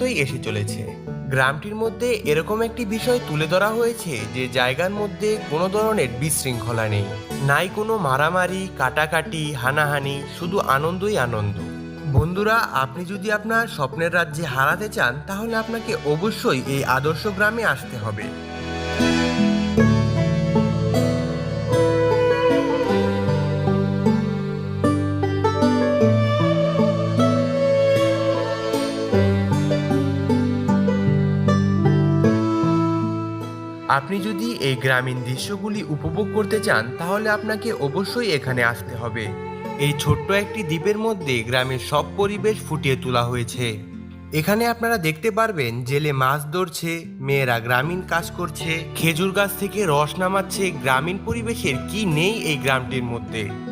পর্যন্তই এসে চলেছে। গ্রামটির মধ্যে এরকম একটি বিষয় তুলে ধরা হয়েছে যে জায়গার মধ্যে কোনো ধরনের বিশৃঙ্খলা নেই। নাই কোনো মারামারি, কাটাকাটি, হানাহানি, শুধু আনন্দই আনন্দ। বন্ধুরা, আপনি যদি আপনার স্বপ্নের রাজ্যে হারাতে চান, তাহলে আপনাকে অবশ্যই এই আদর্শ গ্রামে আসতে হবে। আপনি যদি এই গ্রামীণ দৃশ্যগুলি উপভোগ করতে চান, তাহলে আপনাকে অবশ্যই এখানে আসতে হবে। এই ছোট্ট একটি দ্বীপের মধ্যে গ্রামের সব পরিবেশ ফুটিয়ে তোলা হয়েছে। এখানে আপনারা দেখতে পারবেন জেলে মাছ ধরছে, মেয়েরা গ্রামীণ কাজ করছে, খেজুর গাছ থেকে রস নামাচ্ছে। গ্রামীণ পরিবেশের কি নেই এই গ্রামটির মধ্যে?